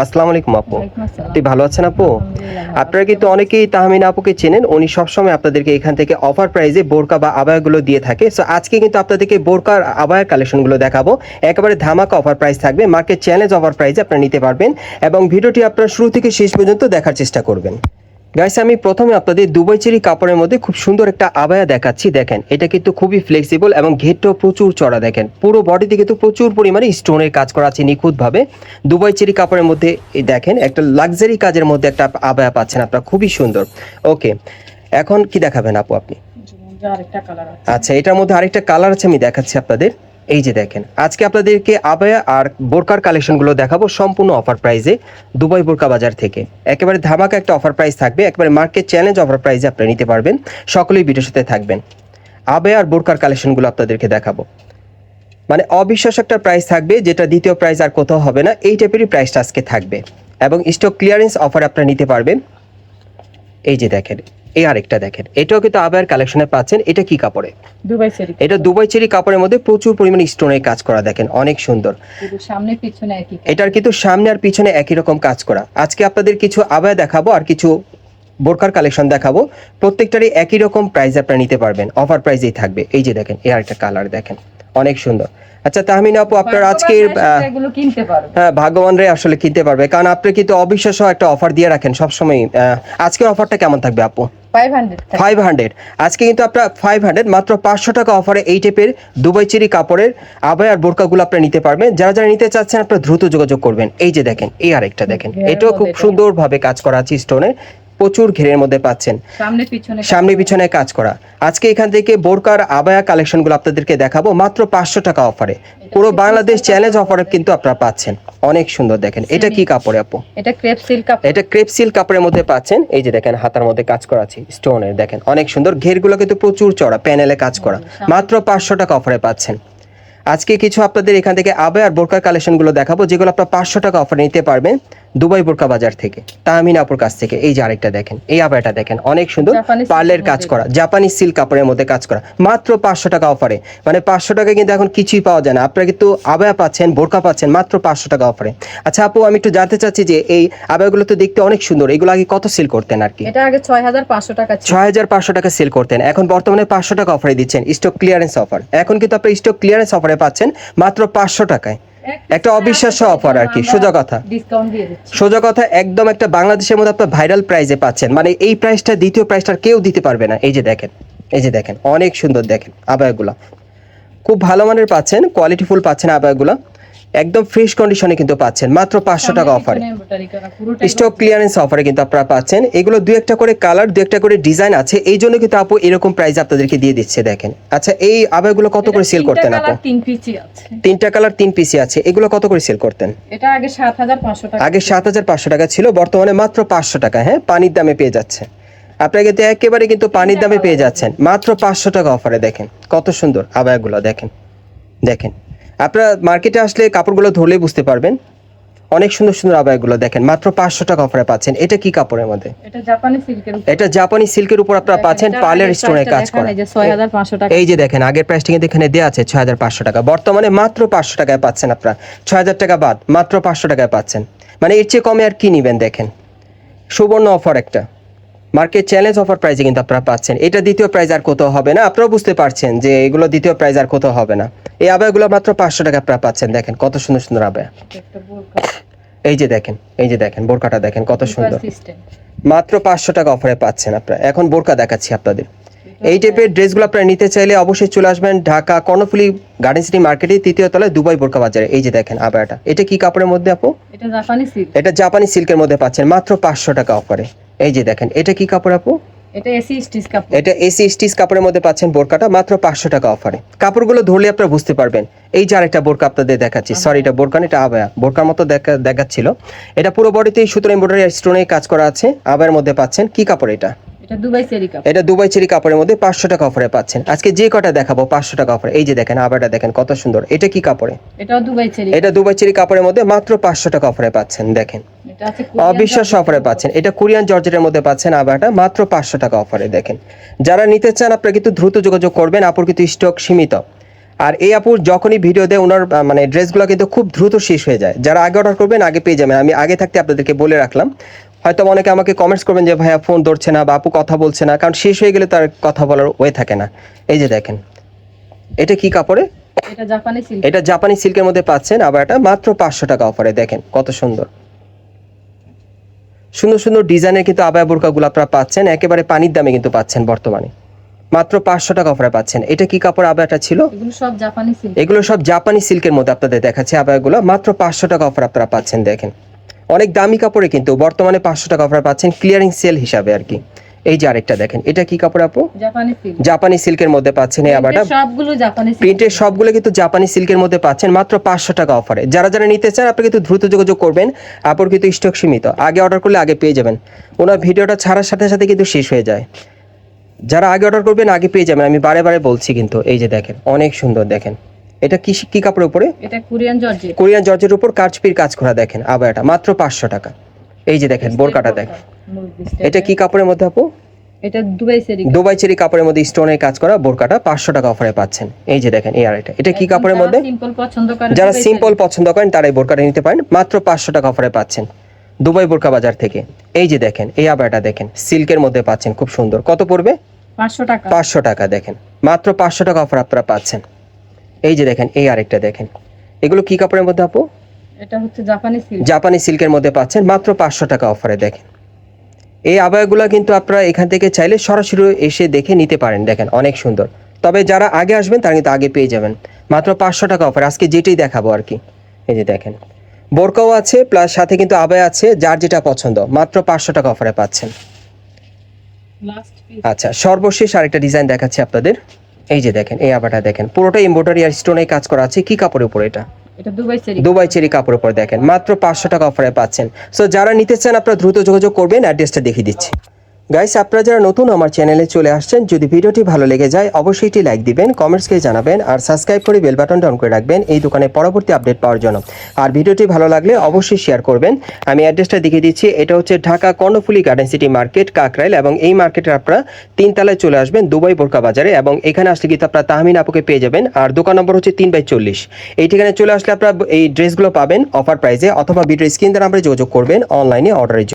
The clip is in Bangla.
আসসালামু আলাইকুম আপু। আপনি ভালো আছেন আপু? আপনারা কিন্তু অনেকেই তাহমিনা আপুকে চেনেন। উনি সবসময় আপনাদেরকে এখান থেকে অফার প্রাইজে বোরকা বা আবায়াগুলো দিয়ে থাকে। সো আজকে কিন্তু আপনাদেরকে বোরকার আবায়ার কালেকশনগুলো দেখাবো। একেবারে ধামাকা অফার প্রাইস থাকবে। মার্কেট চ্যালেঞ্জ অফার প্রাইজে আপনারা নিতে পারবেন এবং ভিডিওটি আপনারা শুরু থেকে শেষ পর্যন্ত দেখার চেষ্টা করবেন। গাইস আমি প্রথমে আপনাদের দুবাই চেরি কাপড়ের মধ্যে খুব সুন্দর একটা আবায়া দেখাচ্ছি। দেখেন এটা কিন্তু খুবই ফ্লেক্সিবল এবং ঘেরটাও প্রচুর চড়া দেখেন। পুরো বডিতে কিন্তু প্রচুর পরিমাণে স্টোনের কাজ করা আছে নিখুঁতভাবে। দুবাই চেরি কাপড়ের মধ্যে দেখেন একটা লাক্সারি কাজের মধ্যে একটা আবায়া পাচ্ছেন আপনারা খুবই সুন্দর। ওকে এখন কি দেখাবেন আপু আপনি? আচ্ছা এটার মধ্যে আরেকটা কালার আছে আমি দেখাচ্ছি আপনাদের। এই যে দেখেন, আজকে আপনাদেরকে আবায়া আর বোরকার কালেকশনগুলো দেখাবো সম্পূর্ণ অফার প্রাইজে দুবাই বোরকা বাজার থেকে। একেবারে ধামাকা একটা অফার প্রাইস থাকবে, একেবারে মার্কেট চ্যালেঞ্জ অফার প্রাইজে আপনি নিতে পারবেন, সকলেই ভিডিওর সাথে থাকবেন। আবায়া আর বোরকার কালেকশনগুলো আপনাদেরকে দেখাবো। মানে অবিশ্বাস একটা প্রাইস থাকবে, যেটা দ্বিতীয় প্রাইস আর কোথাও হবে না, এই টাইপেরই প্রাইসটা আজকে থাকবে। এবং স্টক ক্লিয়ারেন্স অফার আপনারা নিতে পারবেন। এই যে দেখেন এই আরেকটা দেখেন। এটাও কিন্তু আবার কালেকশনে পাচ্ছেন। এটা কি কাপড়ে? দুবাই এটা দুবাই চেরি কাপড়ের মধ্যে প্রচুর পরিমাণে স্টোনের কাজ করা দেখেন। অনেক সুন্দর। সামনে পিছনে একই এটার কিন্তু সামনে আর পিছনে একই রকম কাজ করা। আজকে আপনাদের কিছু আবায় দেখাবো আর কিছু বোরকার কালেকশন দেখাবো। প্রত্যেকটারই একই রকম প্রাইস আপনারা নিতে পারবেন। অফার প্রাইসেই থাকবে। এই যে দেখেন এই আরেকটা কালার দেখেন। অনেক সুন্দর। আচ্ছা তাহমিনা আপু আপনার আজকের কিনতে হ্যাঁ ভাগ্যবানরাই আসলে কিনতে পারবে। কারণ আপনি কিন্তু অবিশ্বাস্য একটা অফার দিয়ে রাখেন সবসময় আজকের অফারটা কেমন থাকবে আপু? ফাইভ হান্ড্রেড আজকে কিন্তু আপনার ফাইভ হান্ড্রেড মাত্র পাঁচশো টাকা অফারে এই টাইপের দুবাই চেরি কাপড়ের আবাই আর বোরকাগুলো আপনি নিতে পারবেন। যারা যারা নিতে চাচ্ছেন আপনার দ্রুত যোগাযোগ করবেন। এই যে দেখেন এই আরেকটা দেখেন। এটাও খুব সুন্দর ভাবে সুন্দরভাবে কাজ করা আছে স্টোনে প্রচুর ঘেরের মধ্যে পাচ্ছেন। সামনে পিছনে সামনে পিছনে কাজ করা। আজকে এখান থেকে বোরকার আবায়া কালেকশনগুলো আপনাদেরকে দেখাবো মাত্র পাঁচশো টাকা অফারে। পুরো বাংলাদেশ চ্যালেঞ্জ অফারে কিন্তু আপনারা পাচ্ছেন। অনেক সুন্দর দেখেন। এটা কি কাপড়ে আপু? এটা ক্রেপ সিল্ক কাপড়। এটা ক্রেপ সিল্ক কাপড়ের মধ্যে পাচ্ছেন। এই যে দেখেন হাতার মধ্যে কাজ করা আছে স্টোনের দেখেন। অনেক সুন্দর। ঘেরগুলো কিন্তু প্রচুর চড়া প্যানেলে কাজ করা। মাত্র পাঁচশো টাকা অফারে পাচ্ছেন। আজকে কিছু আপনাদের এখান থেকে আবে আর বোরকার কালেকশনগুলো দেখাবো যেগুলো আপনার পাঁচশো টাকা অফারে নিতে পারবেন। দুবাই বোরকা বাজার থেকে তাহমিন আপুর কাছ থেকে। এই যে আরেকটা দেখেন এই আবারটা দেখেন অনেক সুন্দর পার্লের কাজ করা জাপানি সিল্ক কাপড়ের মধ্যে কাজ করা। মাত্র পাঁচশো টাকা অফারে মানে পাঁচশো টাকা কিন্তু এখন কিছুই পাওয়া যায় না। আপনারা কিন্তু আবায়া পাচ্ছেন বোরকা পাচ্ছেন মাত্র পাঁচশো টাকা অফারে আচ্ছা আপু আমি একটু জানতে চাচ্ছি যে এই আবায়াগুলো তো দেখতে অনেক সুন্দর। এগুলো আগে কত সেল করতেন আর কি? এটা আগে ছয় হাজার পাঁচশো টাকা ছয় হাজার পাঁচশো টাকা সেল করতেন। এখন বর্তমানে পাঁচশো টাকা অফারে দিচ্ছেন স্টক ক্লিয়ারেন্স অফার এখন কিন্তু আপনি স্টক ক্লিয়ারেন্স অফারে পাচ্ছেন মাত্র পাঁচশো টাকায়। একটা অবিশ্বাস্য অফার আর কি, সোজা কথা। সোজা কথা একদম একটা বাংলাদেশের মধ্যে আপনার ভাইরাল প্রাইজে পাচ্ছেন। মানে এই প্রাইসটা দ্বিতীয় প্রাইসটা আর কেউ দিতে পারবে না। এই যে দেখেন এই যে দেখেন অনেক সুন্দর দেখেন আবায়গুলা খুব ভালো মানের পাচ্ছেন কোয়ালিটিফুল পাচ্ছেন আবায়াগুলা একদম ফ্রেশ কন্ডিশনে কিন্তু পাচ্ছেন। মাত্র পাঁচশো টাকা অফারে স্টক ক্লিয়ারেন্স অফারে কিন্তু আপনারা পাচ্ছেন। এগুলো দু একটা করে কালার দু একটা করে ডিজাইন আছে। এই জন্য কিন্তু আপু এরকম প্রাইস আপনাদেরকে দিয়ে দিচ্ছে দেখেন। আচ্ছা এই আবায়াগুলো কত করে সেল করতেন আপু? তিন তিনটা কালার তিন পিসি আছে। এগুলো কত করে সেল করতেন? এটা আগে সাত হাজার পাঁচশো টাকা আগে সাত হাজার পাঁচশো টাকা ছিল বর্তমানে মাত্র পাঁচশো টাকা। হ্যাঁ পানির দামে পেয়ে যাচ্ছে। আপনাকে তো একেবারে কিন্তু পানির দামে পেয়ে যাচ্ছেন। মাত্র পাঁচশো টাকা অফারে দেখেন। কত সুন্দর আবায়াগুলো দেখেন। দেখেন। আপনারা মার্কেটে আসলে কাপড়গুলো ধরলেই বুঝতে পারবেন। অনেক সুন্দর সুন্দর আবায়াগুলো দেখেন। মাত্র পাঁচশো টাকা অফারে পাচ্ছেন। এটা কি কাপড়ের মধ্যে? এটা জাপানি সিল্কের উপর। আপনারা পাচ্ছেন পার্লের স্টোনে কাজ করা। এই যে দেখেন আগের প্রাইসটা কিন্তু এখানে দেওয়া আছে ছয় হাজার পাঁচশো টাকা। বর্তমানে মাত্র পাঁচশো টাকায় পাচ্ছেন আপনারা। ছয় হাজার টাকা বাদ মাত্র পাঁচশো টাকায় পাচ্ছেন। মানে এর চেয়ে কমে আর কি নিবেন দেখেন? সুবর্ণ অফার একটা। মার্কেট চ্যালেঞ্জ অফার প্রাইজে কিন্তু আপনারা পাচ্ছেন। এটা দ্বিতীয় প্রাইজ আর কোথাও হবে না? আপনারাও বুঝতে পারছেন যে এগুলো দ্বিতীয় প্রাইজ আর কোথাও হবে না। এই আবায়াগুলো মাত্র পাঁচশো টাকা আপনারা পাচ্ছেন দেখেন কত সুন্দর সুন্দর আবায়া এই যে দেখেন এই যে দেখেন বোরকাটা দেখেন কত সুন্দর। মাত্র পাঁচশো টাকা অফারে পাচ্ছেন আপনারা। এখন বোরকা দেখাচ্ছি আপনাদের। এই টাইপের ড্রেসগুলো আপনারা নিতে চাইলে অবশ্যই চলে আসবেন ঢাকা কর্ণফুলি গার্ডেন সিটি মার্কেটে তৃতীয় তলায় দুবাই বোরকা বাজারে। এই যে দেখেন আবায়াটা এটা কি কাপড়ের মধ্যে আপু? এটা জাপানি সিল্ক এটা জাপানি সিল্কের মধ্যে পাচ্ছেন মাত্র পাঁচশো টাকা অফারে এই যে দেখেন এটা কি কাপড় আপু? এটা এসি স্টিচ কাপড়। এটা এসি স্টিচ কাপড়ের মধ্যে পাচ্ছেন বোরকাটা মাত্র পাঁচশো টাকা অফারে। কাপড়গুলো ধরলে আপনারা বুঝতে পারবেন। এই যে আরেকটা বোরকা আপনাদের দেখাচ্ছি। সরি এটা বোরকা এটা আবায়া বোরকার মতো দেখা দেখাচ্ছিল। এটা পুরো বডিতেই সুতরাং এমব্রয়ডারি স্টোনে কাজ করা আছে। আবায়ের মধ্যে পাচ্ছেন কি কাপড় এটা? এটা দুবাই চেরি কাপড়ের মধ্যে পাঁচশো টাকা অফারে পাচ্ছেন। আজকে যে কটা দেখাবো পাঁচশো টাকা অফারে এই যে দেখেন আবারটা দেখেন কত সুন্দর। এটা কি কাপড়ে? এটা দুবাই চেরি কাপড়ের মধ্যে মাত্র পাঁচশো টাকা অফারে পাচ্ছেন দেখেন। অবিশ্বাস্য অফারে পাচ্ছেন। এটা কোরিয়ান জর্জেটের মধ্যে পাচ্ছেন আবারটা মাত্র পাঁচশো টাকা অফারে দেখেন। যারা নিতে চান আপনারা কিন্তু দ্রুত যোগাযোগ করবেন। আপুর কিন্তু স্টক সীমিত। আর এই আপুর যখনই ভিডিও দেয় ওনার মানে ড্রেসগুলো কিন্তু খুব দ্রুত শেষ হয়ে যায়। যারা আগে অর্ডার করবেন আগে পেয়ে যাবেন। আমি আগে থাকতে আপনাদেরকে বলে রাখলাম। হয়তো অনেকে আমাকে কমেন্টস করবেন যে ভাইয়া ফোন ধরছে না বা আপু কথা বলছে না। কারণ শেষ হয়ে গেলে তার কথা বলার ওয়ে থাকে না। এই যে দেখেন এটা কি কাপড়ে? এটা জাপানি সিল্ক এটা জাপানি সিল্কের মধ্যে পাচ্ছেন আবার এটা মাত্র পাঁচশো টাকা অফারে দেখেন কত সুন্দর। সুন্দর সুন্দর ডিজাইনের কিন্তু আবায়া বোরকাগুলো আপনারা পাচ্ছেন। একেবারে পানির দামে কিন্তু পাচ্ছেন বর্তমানে। মাত্র পাঁচশো টাকা অফারে পাচ্ছেন। এটা কি কাপড় আবায়াটা ছিল? এগুলো সব জাপানি সিল্ক এগুলো সব জাপানি সিল্কের মধ্যে আপনাদের দেখাচ্ছে আবায়াগুলো। মাত্র পাঁচশো টাকা অফার আপনারা পাচ্ছেন দেখেন। অনেক দামি কাপড়ে কিন্তু বর্তমানে পাঁচশো টাকা অফার পাচ্ছেন ক্লিয়ারিং সেল হিসাবে আর কি। এই যে আরেকটা দেখেন এটা কি কাপড় আপু? জাপানি সিল্কের মধ্যে পাচ্ছেন এই সবগুলো জাপানি প্রিন্টের সবগুলো কিন্তু জাপানি সিল্কের মধ্যে পাচ্ছেন মাত্র পাঁচশো টাকা অফারে যারা যারা নিতে চান আপনি কিন্তু দ্রুত যোগাযোগ করবেন। আপুর কিন্তু স্টক সীমিত। আগে অর্ডার করলে আগে পেয়ে যাবেন। ওনার ভিডিওটা ছাড়ার সাথে সাথে কিন্তু শেষ হয়ে যায়। যারা আগে অর্ডার করবেন আগে পেয়ে যাবেন। আমি বারে বারে বলছি কিন্তু এই যে দেখেন অনেক সুন্দর দেখেন। এটা কি কি কাপড়ের উপরে? এটা কোরিয়ান জর্জেট। কোরিয়ান জর্জের উপর কাচপির কাজ করা দেখেন আবার এটা মাত্র পাঁচশো টাকা। এই যে দেখেন বোরকাটা দেখেন। এটা কি কাপড়ের মধ্যে আপু? এটা দুবাই সেরি দুবাই চেরি কাপড়ের মধ্যে স্টোনের কাজ করা বোরকাটা পাঁচশো টাকা অফারে পাচ্ছেন। এই যে দেখেন এই আর এটা এটা কি কাপড়ের মধ্যে? সিম্পল পছন্দ করে যারা সিম্পল পছন্দ করেন তারা এই বোরকাটা নিতে পারেন। মাত্র পাঁচশো টাকা অফারে পাচ্ছেন দুবাই বোরকা বাজার থেকে। এই যে দেখেন এই আবারটা দেখেন সিল্কের মধ্যে পাচ্ছেন খুব সুন্দর। কত পড়বে। পাঁচশো টাকা। পাঁচশো টাকা দেখেন। মাত্র পাঁচশো টাকা অফার আপনারা পাচ্ছেন। এই যে দেখেন এই আরেকটা দেখেন। এগুলো কি কাপড়ের মধ্যে আপু? এটা হচ্ছে জাপানি সিল্ক জাপানি সিল্কের মধ্যে পাচ্ছেন মাত্র পাঁচশো টাকা অফারে দেখেন। এই আবায়াগুলো কিন্তু আপনারা এখান থেকে চাইলে সরাসরি এসে দেখে নিতে পারেন দেখেন অনেক সুন্দর। তবে যারা আগে আসবেন তারা কিন্তু আগে পেয়ে যাবেন। মাত্র পাঁচশো টাকা অফার আজকে যেটাই দেখাবো আর কি। এই যে দেখেন বোরকাও আছে প্লাস সাথে কিন্তু আবায় আছে যার যেটা পছন্দ মাত্র পাঁচশো টাকা অফারে পাচ্ছেন। আচ্ছা সর্বশেষ আরেকটা ডিজাইন দেখাচ্ছি আপনাদের। এই যে দেখেন এই আবাটা দেখেন। পুরোটা এমব্রয়ডারি আর স্টোনে কাজ করা আছে। কি কাপড়ের উপরে এটা? Dubai cherry. কাপড়ের উপর দেখেন। মাত্র পাঁচশো টাকা অফারে পাচ্ছেন। সো যারা নিতে চান আপনারা দ্রুত যোগাযোগ করবেন অ্যাড্রেসটা দেখিয়ে দিচ্ছি। গাইস আপনারা যারা নতুন আমার চ্যানেলে চলে আসছেন, যদি ভিডিওটি ভালো লেগে যায়, অবশ্যই এটি লাইক দিবেন কমেন্টসকে জানাবেন, আর সাবস্ক্রাইব করে বেল বাটনটা অন করে রাখবেন এই দোকানে পরবর্তী আপডেট পাওয়ার জন্য। আর ভিডিওটি ভালো লাগলে অবশ্যই শেয়ার করবেন। আমি অ্যাড্রেসটা দেখিয়ে দিচ্ছি, এটা হচ্ছে Dhaka Karnaphuli garden city market Kakrail, এবং এই মার্কেটে আপনারা তিনতলায় চলে আসবেন, দুবাই বোরকা বাজারে, এবং এখানে আসলে কিন্তু আপনারা তাহমিন আপুকে পেয়ে যাবেন, আর দোকান নম্বর হচ্ছে তিন বাই চল্লিশ। এই ঠিকানায় চলে আসলে আপনারা এই ড্রেসগুলো পাবেন অফার প্রাইসে অথবা ভিডিও স্ক্রিন দ্বারা আমরা যোগাযোগ করবেন অনলাইনে অর্ডারের